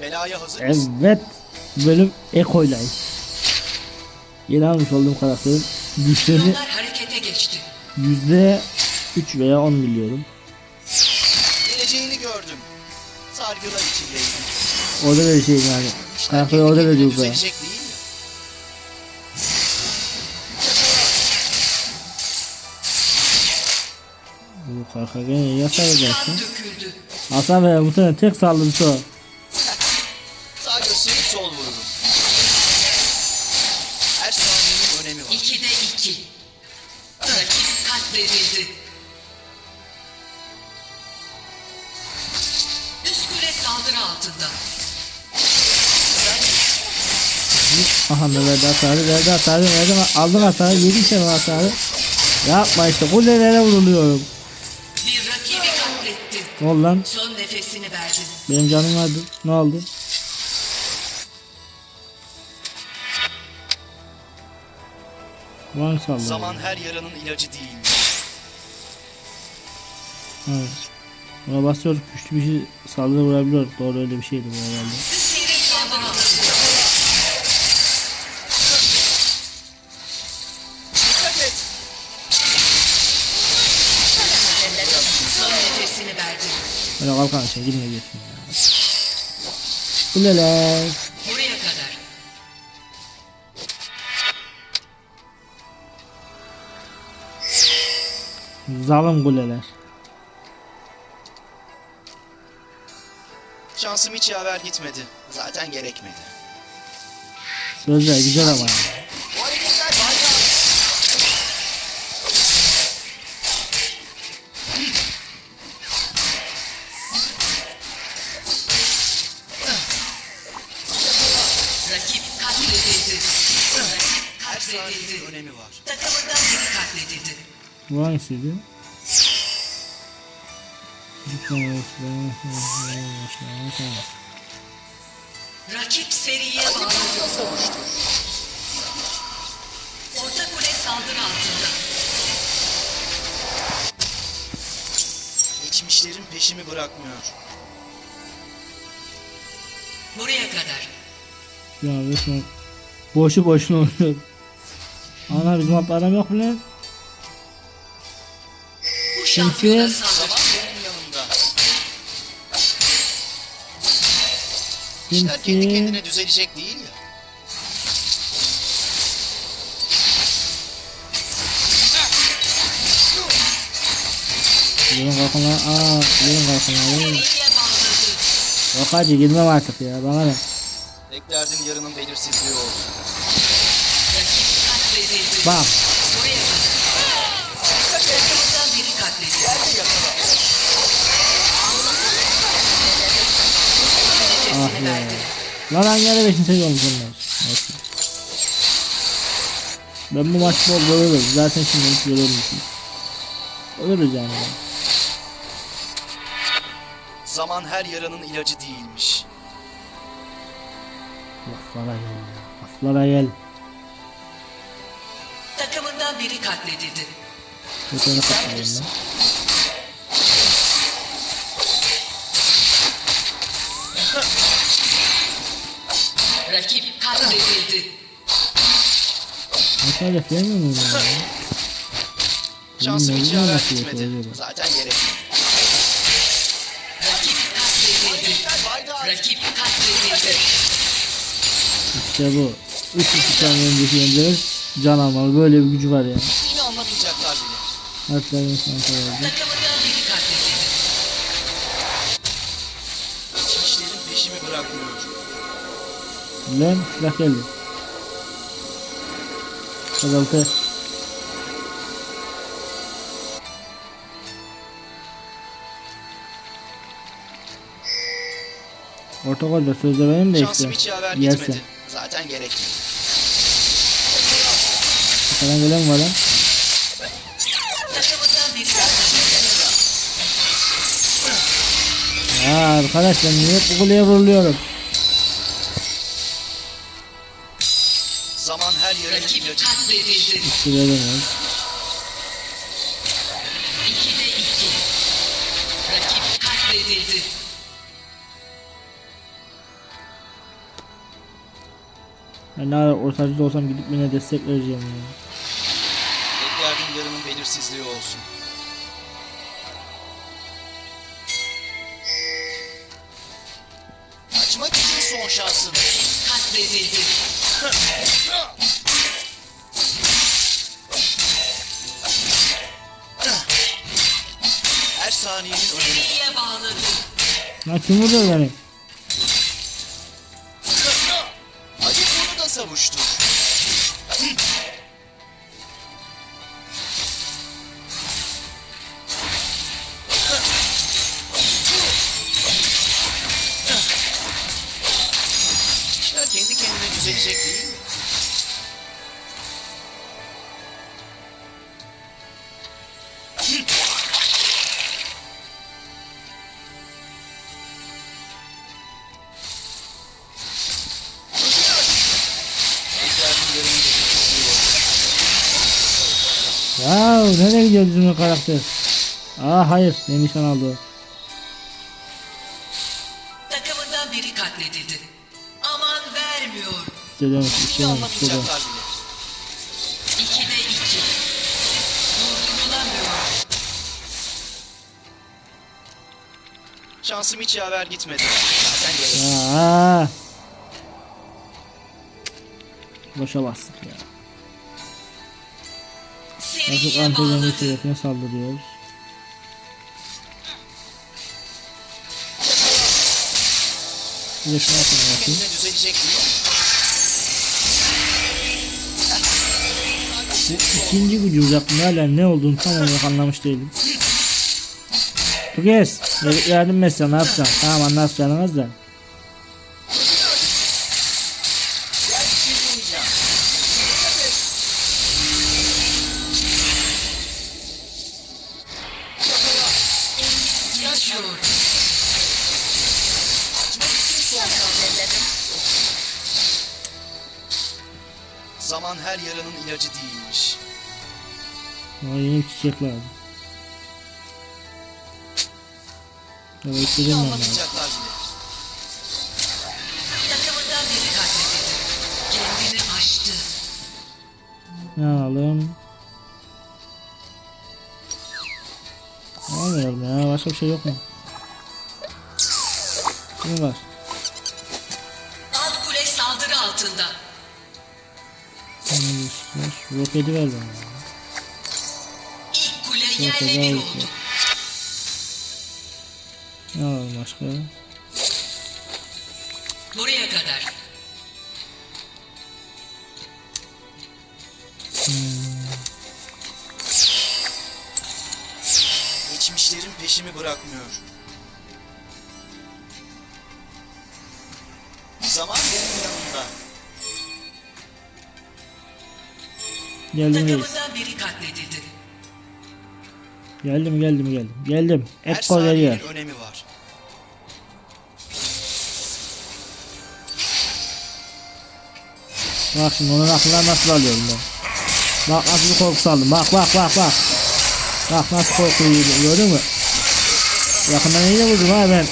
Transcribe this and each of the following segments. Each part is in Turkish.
Belaya hazır mısın? Evet. Bölüm Eko'yla iş. Yeni almış olduğum karakterin güçlerini harekete geçti. yüzde 3 veya 10 biliyorum. Geleceğini gördüm. Sargılar içindeydim. Orada da bir şey yani. İşler Karakteri kendi orada da kendine diyoruz ya. düzelecek değil mi? Bu karakteri edersin. Kan döküldü. Hasan Bey muhtemelen tek saldırısı o. Aha ne verdi hasarı verdi hasarı verdi aldın hasarı yedi şey hasarı. Yapma işte kulelere vuruluyorum. Bir rakibi katletti. Ne oldu lan? Son nefesini verdi. Benim canım vardı. Ne oldu? Var. Zaman her yaranın ilacı değil. Evet. Buna basıyoruz güçlü bir şey saldırı vurabiliyor. Doğru öyle bir şeydi bu herhalde. Öyle kalkan şey girme gitsin ya. Kuleler. Buraya kadar. Zalim kuleler. Şansım hiç yaver gitmedi. Zaten gerekmedi. Sözler güzel ama. ya. Bu hangisiydi? Rakip seriye bağladı. Orta kule saldırı altında. Geçmişlerin peşimi bırakmıyor. Buraya kadar. Ya resmen boşu boşuna oynuyor. Ana bizim atlarım yok şampiyona Çünkü-. İşler kendi kendine düzelecek değil ya. Gelin kalkın lan. Aa gelin kalkın lan. gelin. Seriye bağladı. Yok hacı girmem artık ya bana ne? Tek derdim yarının belirsizliği oldu. Bak. Lan hangi yere 5. seviye olmuş onlar? Neyse. Ben bu maçta bol ölürüz. Zaten şimdi hiç görülmüşüz. Ölürüz yani. Zaman her yaranın ilacı değilmiş. Laflara gel ya. Laflara gel. Takımından biri katledildi. Kötüne katlayayım ben. Katledildi. Nasıl yapayım mı bunu ya? Şansım hiç yaver gitmedi. Zaten gerekmedi. Rakip katledildi. Bayrağı. Rakip katledildi. İşte bu. 3 2 saniye önceki yeneceğiz. Can almalı. Böyle bir gücü var ya. Yine anlamayacaklar bile. Hatta ben sana söyleyeceğim. Lan silah geldi. Kazaltı. Orta golde sözde benim de işte. Şansım hiç yaver Yersin. gitmedi. Zaten gerekmedi. Arkadan gelen var lan. Ya arkadaş ben niye bu kuleye vuruluyorum? Özel yörelim pilotu. İkide iki. Rakip katledildi. Ne ara ortacı olsam gidip yine destek vereceğim ya. Yani. Edgar'ın yarının belirsizliği olsun. Saniyenin önemi. Lan kim vurdu beni? Hadi bunu da savuştur. Ya kendi kendine düzelecek değil Ya nereye gidiyor bizim o karakter? Aa hayır beni nişan aldı. o. Takımından biri katledildi. Aman vermiyor. İstediğim. anlamayacaklar bile. İkide iki. Durdurulamıyor. Şansım hiç yaver gitmedi. Zaten gerek. Aa. Boşa bastık ya. Bakayım. Kendine düzelecek değil mi? Bu ikinci gücümüz hakkında hala ne olduğunu tam olarak anlamış değilim. Tugez, yardım et sana ne yapacaksın? Tamam anlarsın canınız da. Yaşıyor. Zaman her yaranın ilacı değilmiş. Yeni bir çiçek lazım. Niye istediğim ben lazım. anlamayacaklar bile. Takımından biri katledildi. Kendini aştı. Ne alalım? Almayalım ya başka bir şey yok mu? Ne var? Alt kule saldırı altında. Ne istiyor? Roketi ver bana. İlk kule Yok, yerle yok, bir yok. oldu. Ne alalım başka? Buraya kadar. Geçmişlerin peşimi bırakmıyor. Zaman benim yanımda. Geldim reis. Takımından biri katledildi. Geldim geldim geldim. Geldim. Her Ekko geliyor. saniyenin önemi var. Bak şimdi onun aklına nasıl alıyorum ben. Bak nasıl bir korku saldım. Bak bak bak bak. Bak nasıl korku yiyor, gördün mü? Yakından iyice vurdum ha ben.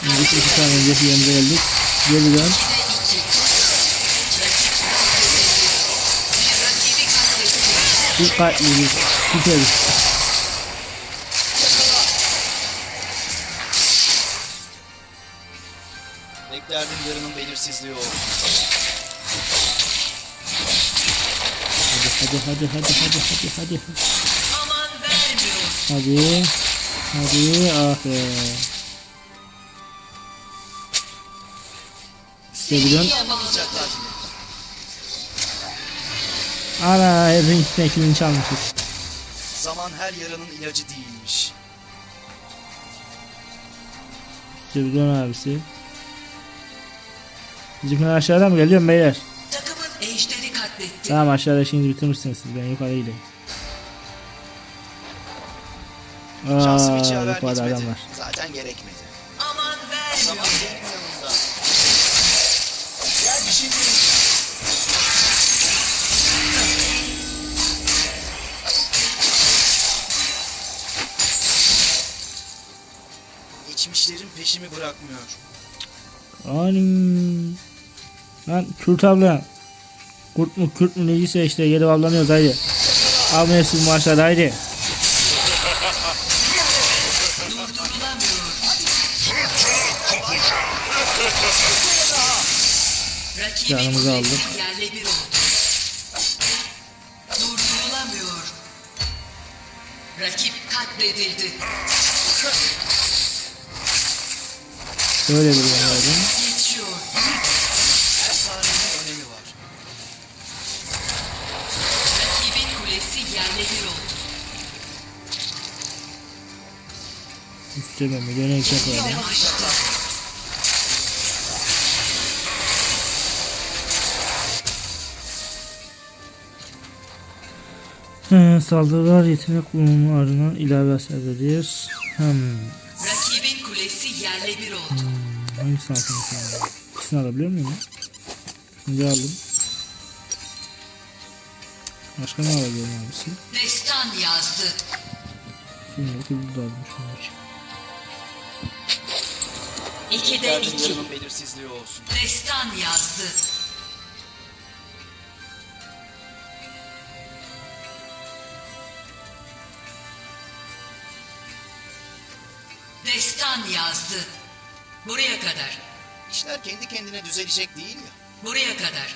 Şimdi iki, iki tane önceki yerimize geldik. Geri dön. Dikkatliyiz. Süperiz. Beklerdim yarının belirsizliği olsun. Hadi hadi hadi hadi hadi hadi hadi. Aman vermiyor. Hadi. Hadi ah be. Bile. Ana ring teklini çalmışız. Zaman her yaranın ilacı değilmiş. Dön abisi. Bizimkiler aşağıda mı? Geliyorum beyler. Tamam aşağıda işinizi bitirmişsiniz siz. Ben yukarı gideyim. Şansım hiç Aa, yaver yukarıda gitmedi. adam var. Zaten gerekmedi. Aman Zaman vermiyor. benim yanımda. Gel bir şey diyeyim. Geçmişlerin peşimi bırakmıyor. Anim. Lan Kürt abla. Kurt mu Kürt mü neyse işte gelip avlanıyoruz haydi. Al mevsim maçlar haydi. Canımızı aldık. Rakip katledildi. Böyle bir yerlerden. Üstüme mi dönek yapalım. Ve aştı. He, saldırılar yetenek kullanımı ardından ilave hasar verir. Hmm. Rakibin kulesi yerle bir oldu. Hangisini alsam şimdi? İkisini alabiliyor muyum? Şimdi aldım. Başka ne alabiliyorum abisi? Destan yazdı. Şimdi 900 da aldım şunun için. İkide Derdin iki. yarının belirsizliği olsun. Destan yazdı. Destan yazdı. Buraya kadar. İşler kendi kendine düzelecek değil ya. Buraya kadar.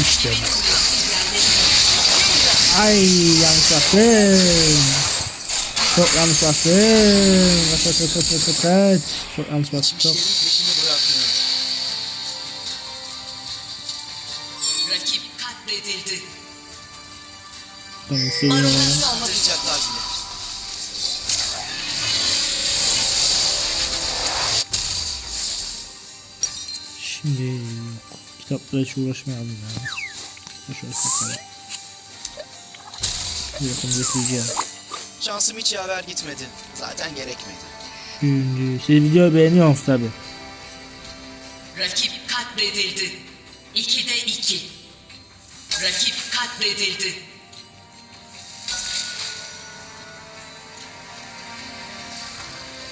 İşte. bu. Ay yanlış bastım. Çok yanlış bastım. Kaç kaç kaç kaç kaç kaç. Çok yanlış bastım çok. Rakip katledildi. Saldıracaklar bile. Şimdi kitapla hiç uğraşmayalım ya. Boş ver. Bir bakın getireceğim. Şansım hiç yaver gitmedi. Zaten gerekmedi. Şimdi siz videoyu beğeniyorsunuz tabi. Rakip katledildi. İkide iki. Rakip katledildi.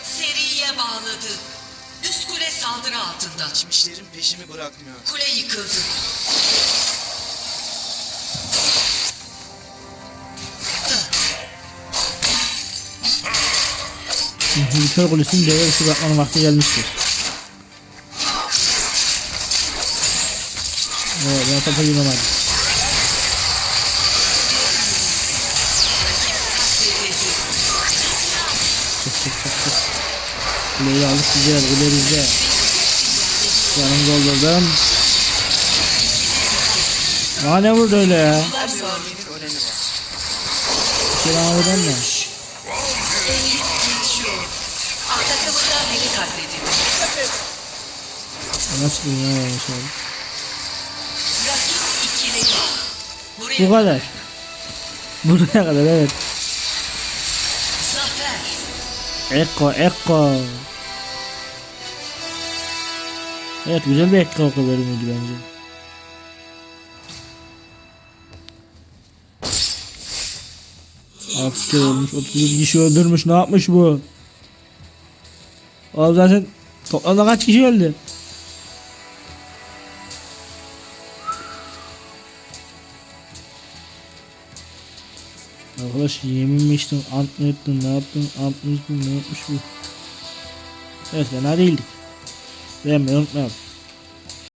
Seriye bağladı. Kule saldırı altında. Geçmişlerin peşimi bırakmıyor. Kule yıkıldı. Hülker Kulesi'nin devre dışı bırakmanın vakti gelmiştir. Evet ben topa girmem Kuleyi alıp güzel kule bizde. Canım doldurdum. Aa ne vurdu öyle ya? Bir şey. Takımından biri katledildi. Nasıl? Rakip ikiledi. Buraya Bu kadar. Buraya kadar evet. Ekko Ekko. Evet güzel bir Ekko bölümüydü bence. Altı kere ölmüş, 31 kişi öldürmüş, ne yapmış bu? Oğlum zaten toplamda kaç kişi öldü? Arkadaş yemin mi içtin, ant mı ettin, ne yaptın, ant mı ettin, ne yapmış bu? Evet fena değildik. 也没有没有。